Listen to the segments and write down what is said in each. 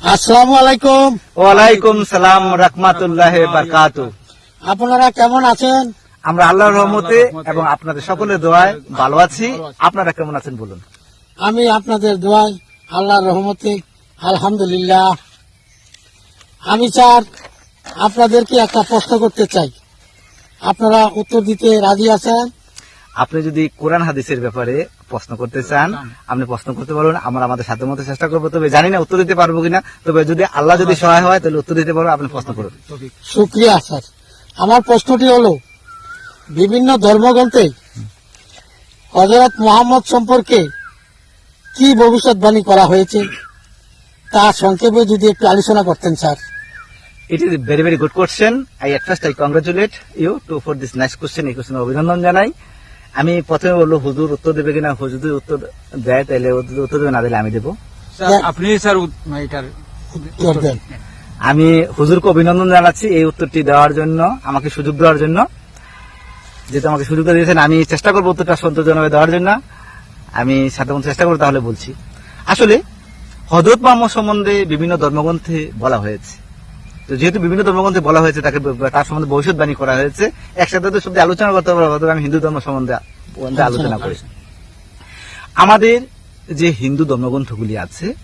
আসসালামু আলাইকুম। ওয়ালাইকুম সালাম রহমাতুল্লাহ বারকাতু আপনারা কেমন আছেন? আমরা আল্লাহর রহমতে এবং আপনাদের সকলের দোয়ায় ভালো আছি। আপনারা কেমন আছেন বলুন? আমি আপনাদের দোয়াই আল্লাহর রহমতে আলহামদুলিল্লাহ। আমি স্যার আপনাদেরকে একটা প্রশ্ন করতে চাই। আপনারা উত্তর দিতে রাজি আছেন? আপনি যদি কোরআন হাদিসের ব্যাপারে প্রশ্ন করতে চান আপনি প্রশ্ন করতে পারবেন আমরা আমাদের সাথে মতো চেষ্টা করব তবে জানি না উত্তর দিতে পারব কিনা। তবে যদি আল্লাহ যদি সহায় হয় তাহলে উত্তর দিতে পারব আপনি প্রশ্ন করুন। শুক্রিয়া স্যার। আমার প্রশ্নটি হলো বিভিন্ন ধর্মগ্রন্থে হজরত মোহাম্মদ সম্পর্কে কি ভবিষ্যৎবাণী করা হয়েছে? তা সংক্ষেপে যদি একটু আলোচনা করতেন sir. It is very very good question I at first I congratulate you to for this nice question এই কোশ্চেন অভিনন্দন জানাই। আমি প্রথমে বলল হুজুর উত্তর দেবে কিনা? হুজুর যদি উত্তর দেয় তাহলে উত্তর দেবে না দিলে আমি দেবো। আপনি স্যার এটার উত্তর দেন। আমি হুজুরকে অভিনন্দন জানাচ্ছি এই উত্তরটি দেওয়ার জন্য আমাকে সুযোগ দেওয়ার জন্য। যেহেতু আমাকে সুযোগ দিয়েছেন আমি চেষ্টা করব উত্তরটা সন্তোষজনক দেওয়ার জন্য। আমি সাথে চেষ্টা করব তাহলে বলছি। আসলে হজরত মোহাম্মদ সম্বন্ধে বিভিন্ন ধর্মগ্রন্থে বলা হয়েছে। যেহেতু বিভিন্ন ধর্মগ্রন্থে বলা হয়েছে তাকে তার সম্বন্ধে ভবিষ্যৎবাণী করা হয়েছে একসাথে তো সত্যি আলোচনা করতে পারব আমি হিন্দু ধর্ম সম্বন্ধে আলোচনা করি। আমাদের যে হিন্দু ধর্মগ্রন্থগুলি আছে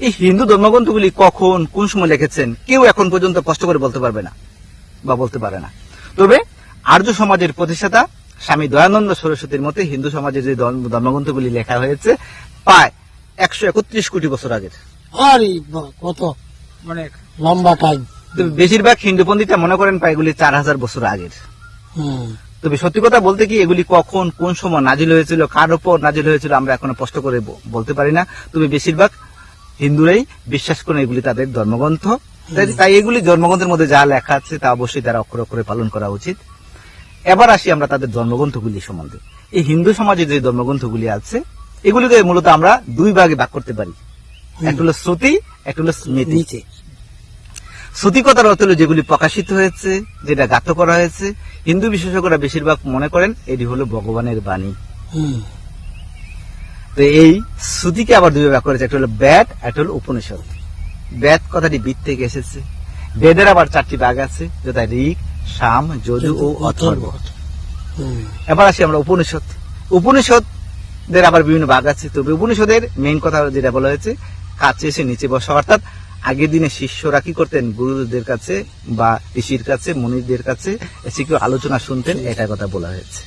এই হিন্দু ধর্মগ্রন্থগুলি কখন কোন সময় লিখেছেন কেউ এখন পর্যন্ত কষ্ট করে বলতে পারবে না বা বলতে পারে না। তবে আর্য সমাজের প্রতিষ্ঠাতা স্বামী দয়ানন্দ সরস্বতীর মতে হিন্দু সমাজের যে ধর্ম- ধর্মগ্রন্থগুলি লেখা হয়েছে প্রায় একশো একত্রিশ কোটি বছর আগের। আরে কত অনেক লম্বা টাইম বেশিরভাগ হিন্দু পন্ডিতরা মনে করেন এগুলি চার হাজার বছর আগের। তবে সত্যি কথা বলতে কি এগুলি কখন কোন সময় নাজিল হয়েছিল কার উপর নাজিল হয়েছিল আমরা এখনও স্পষ্ট করে বলতে পারি না। তবে বেশিরভাগ হিন্দুরাই বিশ্বাস করেন এগুলি তাদের ধর্মগ্রন্থ। তাই- তাই এগুলি ধর্মগ্রন্থের মধ্যে যা লেখা আছে তা অবশ্যই তারা অক্ষর অক্ষরে পালন করা উচিত। এবার আসি আমরা তাদের ধর্মগ্রন্থগুলি সম্বন্ধে। এই হিন্দু সমাজে যে ধর্মগ্রন্থগুলি আছে এগুলিকে মূলত আমরা দুই ভাগে ভাগ করতে পারি। একটা হলো শ্রুতি একটা হলো স্মৃতি। নিচে শ্রুতি কথার অর্থ হলো যেগুলি প্রকাশিত হয়েছে যেটা গাথ করা হয়েছে। হিন্দু বিশেষজ্ঞরা বেশিরভাগ মনে করেন এটি হলো ভগবানের বাণী। তো এই শ্রুতিকে আবার দুই ভাগ করেছে একটা হলো বেদ একটা হলো উপনিষদ। বেদ কথাটি বিদ থেকে এসেছে। বেদের আবার চারটি ভাগ আছে যথা ঋক সাম যজু ও অথর্ব। এবার আসি আমরা উপনিষদ। উপনিষদের আবার বিভিন্ন ভাগ আছে। তবে উপনিষদের মেইন কথা যেটা বলা হয়েছে কাছে এসে নিচে বসা অর্থাৎ আগের দিনে শিষ্যরা কি করতেন? গুরুদের কাছে বা ঋষির কাছে মুনিদের কাছে এসে কেউ আলোচনা শুনতেন এটার কথা বলা হয়েছে।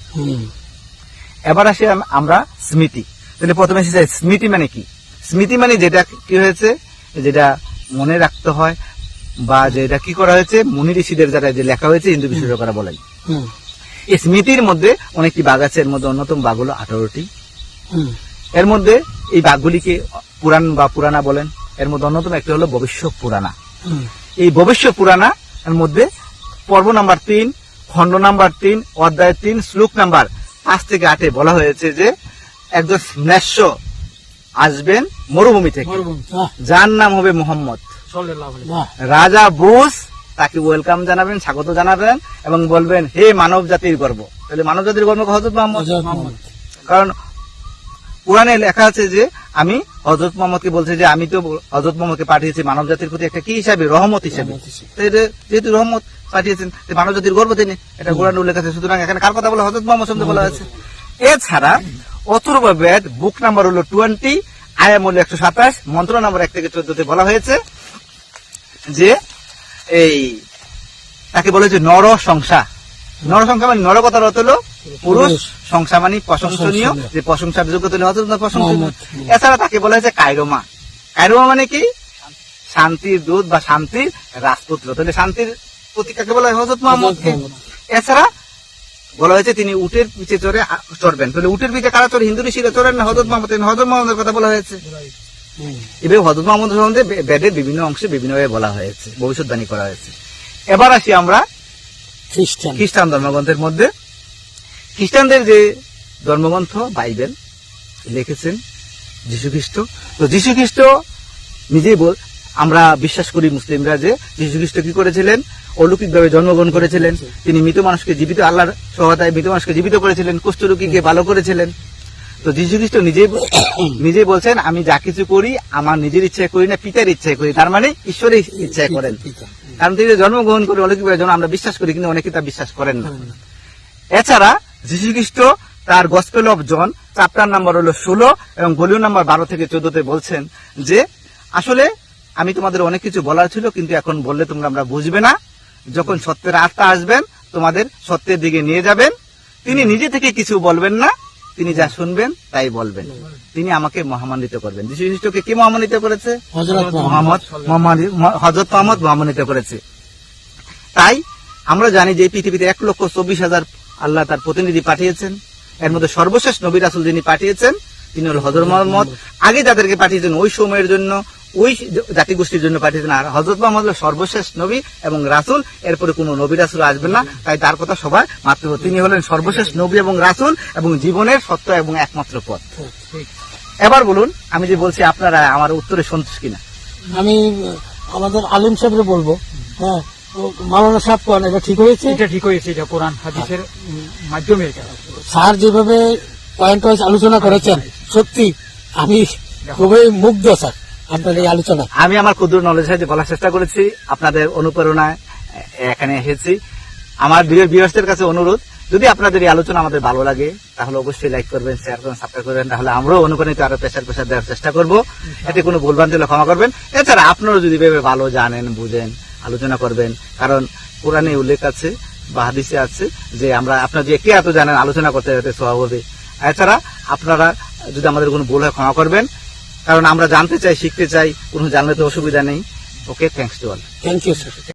এবার আসি আমরা স্মৃতি। তাহলে প্রথমে এসে যাই স্মৃতি মানে কি? স্মৃতি মানে যেটা কি হয়েছে? যেটা মনে রাখতে হয় বা যেটা কি করা হয়েছে? মুনি ঋষিদের দ্বারা যে লেখা হয়েছে হিন্দু বিশেষজ্ঞরা বলেন। এই স্মৃতির মধ্যে অনেকটি বাঘ আছে এর মধ্যে অন্যতম বাঘ হলো আঠারোটি। এর মধ্যে এই বাঘগুলিকে পুরাণ বা পুরাণা বলেন। এর মধ্যে অন্যতম একটি হলো ভবিষ্যৎ পুরাণা। হুম। এই ভবিষ্যৎ পুরাণা এর মধ্যে পর্ব নাম্বার তিন খণ্ড নাম্বার তিন অধ্যায় তিন শ্লোক নাম্বার পাঁচ থেকে আটে বলা হয়েছে যে একজন স্নেশ্য আসবেন মরুভূমি থেকে। যার নাম হবে মোহাম্মদ। রাজা বুস তাকে ওয়েলকাম জানাবেন স্বাগত জানাবেন এবং বলবেন হে মানব জাতির গর্ব। তাহলে মানব জাতির গর্ব হজরত মোহাম্মদ। কারণ পুরাণে লেখা আছে যে আমি হজরত মোহাম্মদকে বলছে যে আমি তো হজরত মোহাম্মদকে পাঠিয়েছি মানব জাতির প্রতি একটা কি হিসাবে? রহমত হিসাবে। যেহেতু রহমত পাঠিয়েছেন মানব জাতির গর্ব তিনি। এটা কোরআন উল্লেখ আছে। সুতরাং এখানে কার কথা বলা হজরত মোহাম্মদ সম্বন্ধে বলা হয়েছে? এছাড়া অথর্ব বেদ বুক নাম্বার হলো টোয়েন্টি আয়াম হলো একশো সাতাশ মন্ত্র নাম্বার এক থেকে চোদ্দতে বলা হয়েছে যে এই তাকে বলেছে নর সংসা নর সংখ্যা মানে নর কথার অর্থ পুরুষ পুরুষ। মানে প্রশংসনীয়। যে প্রশংসার যোগ্য হলে হজরত প্রশংসনীয়। এছাড়া তাকে বলা হয়েছে কায়রোমা কায়রোমা মানে কি? শান্তির দূত বা শান্তির রাজপুত্র। তাহলে শান্তির প্রতীক কাকে বলা হয়? হজরত মোহাম্মদকে মোহাম্মদ। এছাড়া বলা হয়েছে তিনি উটের পিছে চড়ে চড়বেন। তাহলে উটের পিছে কারা চড়ে? হিন্দু ঋষিরা চড়েন না হজরত মোহাম্মদ? হজরত মোহাম্মদের কথা বলা হয়েছে। এভাবে হজরত মোহাম্মদ সম্বন্ধে বেদের বিভিন্ন অংশে বিভিন্নভাবে বলা হয়েছে ভবিষ্যৎবাণী করা হয়েছে। এবার আসি আমরা খ্রিস্টান। খ্রিস্টান ধর্মগ্রন্থের মধ্যে খ্রিস্টানদের যে ধর্মগ্রন্থ, বাইবেল লিখেছেন খ্রিস্ট তো খ্রিস্ট নিজেই বল আমরা বিশ্বাস করি মুসলিমরা যে খ্রিস্ট কি করেছিলেন? অলৌকিকভাবে জন্মগ্রহণ করেছিলেন। তিনি মৃত মানুষকে জীবিত, আল্লাহর সহায়তায় মৃত মানুষকে জীবিত করেছিলেন, কুষ্ঠরোগীকে ভালো করেছিলেন। তো খ্রিস্ট নিজেই নিজেই বলছেন, আমি যা কিছু করি, আমার নিজের ইচ্ছায় করি না, পিতার ইচ্ছায় করি। তার মানে ঈশ্বরের ইচ্ছায় করেন। কারণ তিনি জন্মগ্রহণ করে অনেক যেমন আমরা বিশ্বাস করি, কিন্তু অনেকে তা বিশ্বাস করেন না। এছাড়া যীশু খ্রিস্ট তার gospel of John chapter number হলো ষোলো এবং ভলিউম নাম্বার বারো থেকে চোদ্দতে বলছেন যে, আসলে আমি তোমাদের অনেক কিছু বলার ছিল, কিন্তু এখন বললে তোমরা আমরা বুঝবে না। যখন সত্যের আত্মা আসবেন, তোমাদের সত্যের দিকে নিয়ে যাবেন। তিনি নিজে থেকে কিছু বলবেন না। তিনি যা শুনবেন তাই বলবেন। তিনি আমাকে মহামান্বিত করবেন। যীশু খ্রিস্টকে কি মহামান্বিত করেছে? হজরত মোহাম্মদ মহামান্বিত করেছে। তাই আমরা জানি যে পৃথিবীতে এক লক্ষ চব্বিশ হাজার আল্লাহ তার প্রতিনিধি পাঠিয়েছেন। এর মধ্যে সর্বশেষ নবী রাসুল যিনি পাঠিয়েছেন তিনি হল হজর মোহাম্মদ। আগে যাদেরকে পাঠিয়েছেন ওই সময়ের জন্য ওই জাতিগোষ্ঠীর জন্য পাঠিয়েছেন। আর হজরত মোহাম্মদ সর্বশেষ নবী এবং রাসুল। এরপরে কোনো নবী রাসুল আসবেন না। তাই তার কথা সবার মাত্র তিনি হলেন সর্বশেষ নবী এবং রাসুল এবং জীবনের সত্য এবং একমাত্র পথ। এবার বলুন আমি যে বলছি আপনারা আমার উত্তরে সন্তুষ্ট কিনা? আমি আমাদের আলিম সাহেবরে বলব। হ্যাঁ ও মাওলানা সাহেব কোন এটা ঠিক হয়েছে? এটা ঠিক হয়েছে এটা কোরআন হাদিসের মাধ্যমে এটা। স্যার যেভাবে পয়েন্ট ওয়াইজ আলোচনা করেছেন সত্যি আমি খুবই মুগ্ধ স্যার। আপনার এই আলোচনা। আমি আমার ক্ষুদ্র নলেজ সাহায্যে বলার চেষ্টা করেছি আপনাদের অনুপ্রেরণায় এখানে এসেছি। আমার বিয়ের বিয়ার্সদের কাছে অনুরোধ যদি আপনাদের এই আলোচনা আমাদের ভালো লাগে তাহলে অবশ্যই লাইক করবেন শেয়ার করবেন সাবস্ক্রাইব করবেন তাহলে আমরাও অনুপ্রাণিত আরও পেশার পেশার দেওয়ার চেষ্টা করব। এতে কোনো ভুলভ্রান্তি হলে ক্ষমা করবেন। এছাড়া আপনারা যদি ভেবে ভালো জানেন বুঝেন আলোচনা করবেন কারণ কোরআনে উল্লেখ আছে বা হাদিসে আছে যে আমরা আপনার যে কে এত জানেন আলোচনা করতে যেতে স্বভাব হবে। এছাড়া আপনারা যদি আমাদের কোনো ভুল হয় ক্ষমা করবেন কারণ আমরা জানতে চাই, শিখতে চাই, কোনো জানলে তো অসুবিধা নেই। Okay thanks to all thank you sir